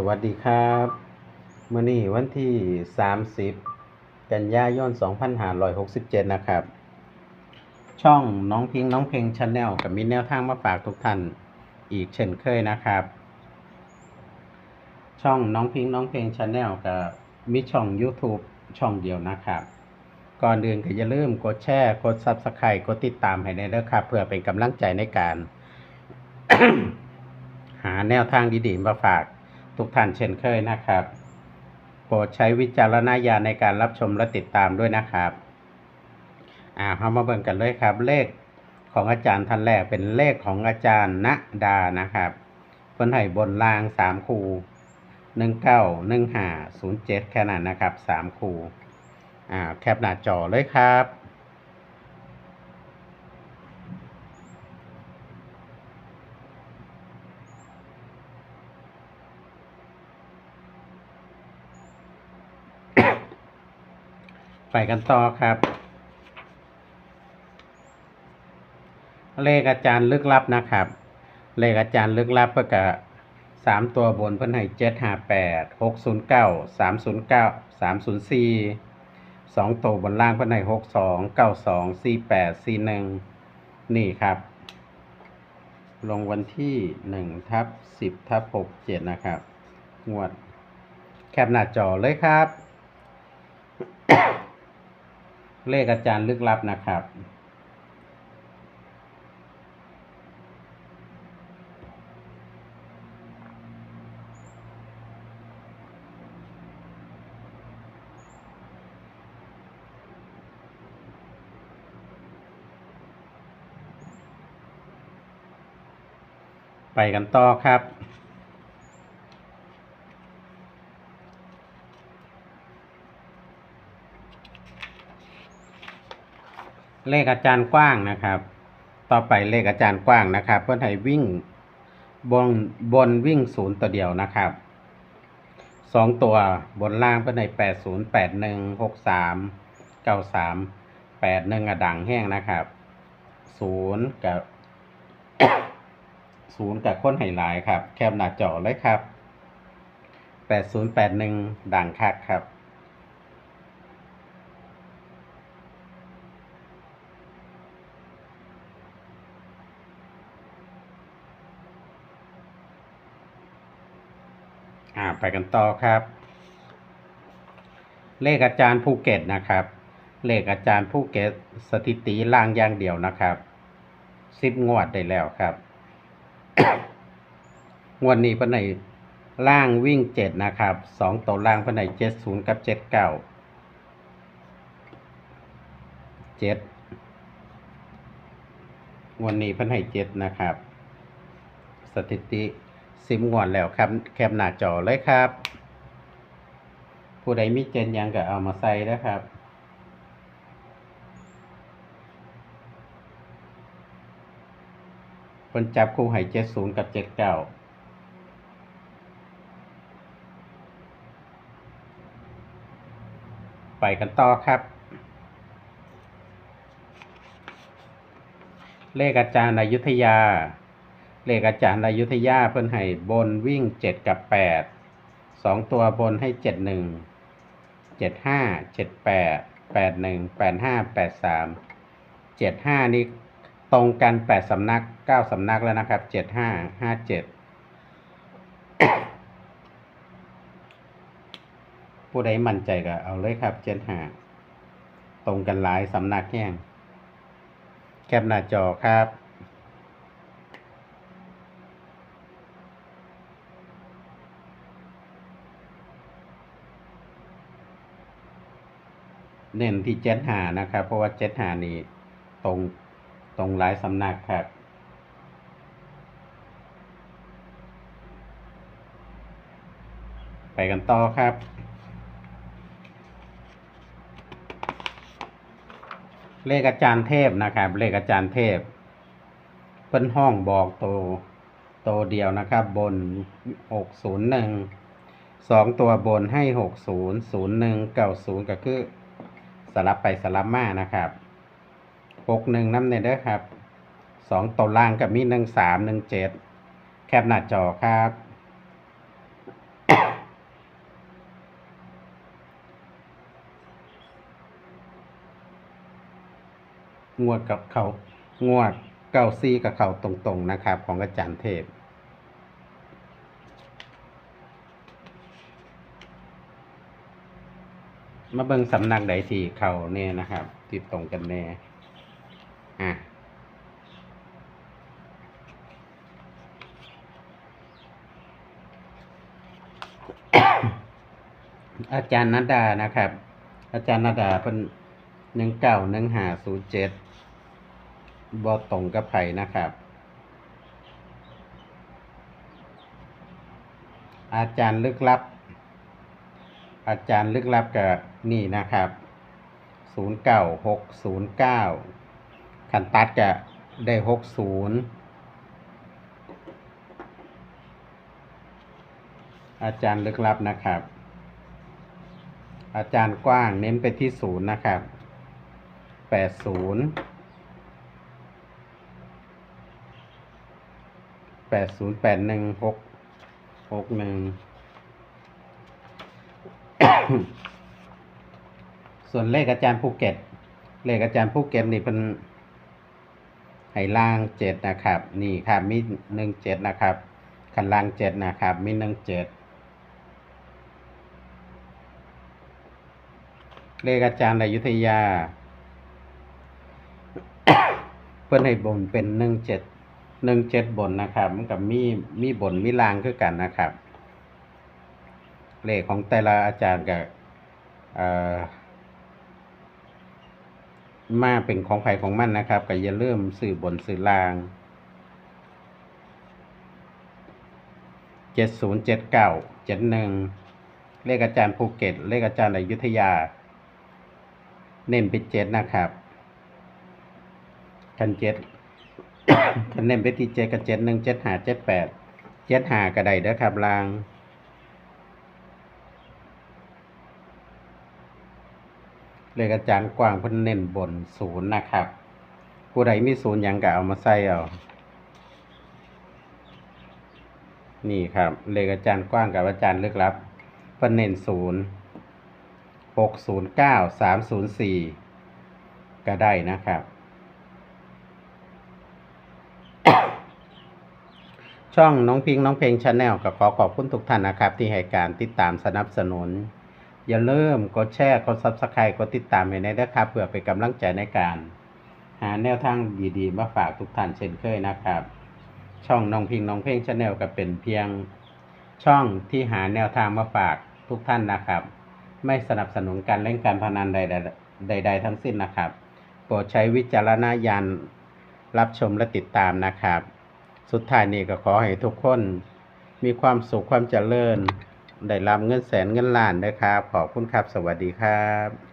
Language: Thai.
สวัสดีครับมื้อนี้วันที่ 30 กันยายน2567 นะครับ ช่องน้องพิงน้องเพลงชาแนลกับมีแนวทางมาฝากทุกท่านอีกเช่นเคยนะครับ ช่องน้องพิงน้องเพลงชาแนลกับมีช่อง YouTube ช่องเดียวนะครับ ก่อนอื่นก็อย่าลืมกดแชร์ กด Subscribe กดติดตามให้ได้เด้อครับ เพื่อเป็นกำลังใจในการ หาแนวทางดีๆมาฝาก ทุกท่านเช่นเคยนะครับ โปรดใช้วิจารณญาณในการรับชมและติดตามด้วยนะครับอ่าเรามาเบิ่งกันเลยครับ เลขของอาจารย์ท่านแรกเป็นเลขของอาจารย์ณดานะครับเพิ่นให้บนล่างสามคูหนึ่งเก้าหนึ่งห้าศูนย์เจ็ดแค่นั้นนะครับสามคูอ่าแคปหน้าจอเลยครับ ไปกันต่อครับ เลขอาจารย์ลึกลับนะครับ เลขอาจารย์ลึกลับเพื่อกะสามตัวบนเพื่อนให้เจ็ดห้าแปดหกศูนย์เก้าสามศูนย์เก้าสามศูนย์สี่สองตัวบนล่างเพื่อนให้หกสองเก้าสองสี่แปดสี่หนึ่งนี่ครับ ลงวันที่หนึ่งทับสิบทับหกเจ็ดนะครับ งวดแคปหน้าจอเลยครับ เลขอาจารย์ลึกลับนะครับ ไปกันต่อครับ เลขอาจารย์กว้างนะครับ ต่อไปเลขอาจารย์กว้างนะครับ เพื่อนให้วิ่งบนบนวิ่งศูนย์ตัวเดียวนะครับสองตัวบนล่างเพื่อนให้แปดศูนย์แปดหนึ่งหกสามเก้าสามแปดหนึ่งอะดังแห้งนะครับศูนย์กับศูนย์กับค้นไฮไลท์ครับ แคปหน้าจอเลยครับแปดศูนย์แปดหนึ่งดังคักครับ อ่าไปกันต่อครับ เลขอาจารย์ภูเก็ตนะครับ เลขอาจารย์ภูเก็ตสถิติล่างอย่างเดียวนะครับสิบงวดได้แล้วครับงวดนี้เพิ่นในล่างวิ่งเจ็ดนะครับสองตัวล่างเพิ่นในเจ็ดศูนย์กับเจ็ดเก้าเจ็ดงวันนี้เพิ่นให้เจ็ดนะครับ สถิติ สิบงวดแล้วครับแคปหน้าจอเลยครับ ผู้ใดมีเจนยังก็เอามาใส่นะครับเพิ่นจับคู่ให้เจ็ดศูนย์กับเจ็ดเก้าไปกันต่อครับ เลขอาจารย์อยุธยา เลขอาจารย์อยุธยาเพิ่นให้บนวิ่งเจ็ดกับแปดสองตัวบนให้เจ็ดหนึ่งเจ็ดห้าเจ็ดแปดแปดหนึ่งแปดห้าแปดสามเจ็ดห้านี่ตรงกันแปดสำนักเก้าสำนักแล้วนะครับเจ็ดห้าห้าเจ็ดผู้ใดมั่นใจก็เอาเลยครับเจ็ดห้าตรงกันหลายสำนักแห้งแคปหน้าจอครับ เน้นที่เจ็ดหานะครับ เพราะว่าเจ็ดหานี่ตรงตรงหลายสำนักครับไปกันต่อครับ เลขอาจารย์เทพนะครับ เลขอาจารย์เทพ เพิ่นห้องบอกโตโตเดียวนะครับ บนหกศูนย์หนึ่งสองตัวบนให้หกศูนย์ศูนย์หนึ่งเก้าศูนย์ก็คือ ลับไปสลับมานะครับปกหนึ่งน้ำเนี่ยนะครับสองตัวล่างกับมีหนึ่งสามหนึ่งเจ็ดแคบหน้าจอครับงวดกับเขางวดเก้าซีกับเขาตรงๆนะครับ ของอาจารย์เทพ มาเบิ่งสำนักใดที่เขาเนี่ยนะครับที่ตรงกันแน่อะอาจารย์นัดดานะครับ อาจารย์นัดดาเป็นหนึ่งเก้าหนึ่งหาศูนย์เจ็ดบอตรงกับไผ่นะครับ อาจารย์ลึกลับ อาจารย์ลึกลับกับ นี่นะครับศูนย์เก้าหกศูนย์เก้าขันตัดกับได้หกศูนย์อาจารย์ลึกลับนะครับ อาจารย์กว้างเน้นไปที่ศูนย์นะครับแปดศูนย์แปดศูนย์แปดหนึ่งหกหกหนึ่ง ส่วนเลขอาจารย์ภูเก็ต เลขอาจารย์ภูเก็ตนี่เป็นไหล่างเจ็ดนะครับ นี่ครับมีหนึ่งเจ็ดนะครับขันล่างเจ็ดนะครับ มีหนึ่งเจ็ดเลขอาจารย์อยุธยา เพื่อนให้บนเป็นหนึ่งเจ็ดหนึ่งเจ็ดบนนะครับมันกับมีมีบนมีล่างคือกันนะครับ เลขของแต่ละอาจารย์กับเอ่อ มาเป็นของใครของมันนะครับก็อย่าเริ่าลืมสื่อบนสื่อลางเจ็ดศูนย์เจ็ดเก้าเจ็ดหนึ่งเลขอาจารย์ภูเก็ต เลขอาจารย์อยุธยา เน้นไปเจ็ดนะครับคันเจ็ดคันเน้นไปที่เจ็ดกับเจ็ดหนึ่งเจ็ดหาเจ็ดแปดเจ็ดหากระไดเด้อครับลาง เลขอาจารย์กว้างเพิ่นเน้นบนศูนย์นะครับ ผู้ใดมีศูนย์ยังก็เอามาใส่เอา นี่ครับเลขอาจารย์กว้างกับอาจารย์ลึกลับเพิ่นเน้นศูนย์หกศูนย์เก้าสามศูนย์สี่ก็ได้นะครับ ช่องน้องพิงน้องเพลงชาแนลก็ขอขอบคุณทุกท่านนะครับ ที่ให้การติดตามสนับสนุน อย่าลืมกดแชร์กด Subscribe กดติดตามให้ได้นะครับเพื่อเป็นกำลังใจในการ หาแนวทางดีๆ มาฝากทุกท่านเช่นเคยนะครับ ช่องน้องพิงน้องเพลงชาแนลก็เป็นเพียงช่องที่หาแนวทางมาฝากทุกท่านนะครับ ไม่สนับสนุนการเล่นการพนันใดๆใด ๆ ทั้งสิ้นนะครับ โปรดใช้วิจารณญาณรับชมและติดตามนะครับ สุดท้ายนี้ก็ขอให้ทุกคนมีความสุขความเจริญ ได้รับเงินแสนเงินล้านนะครับ ขอบคุณครับ สวัสดีครับ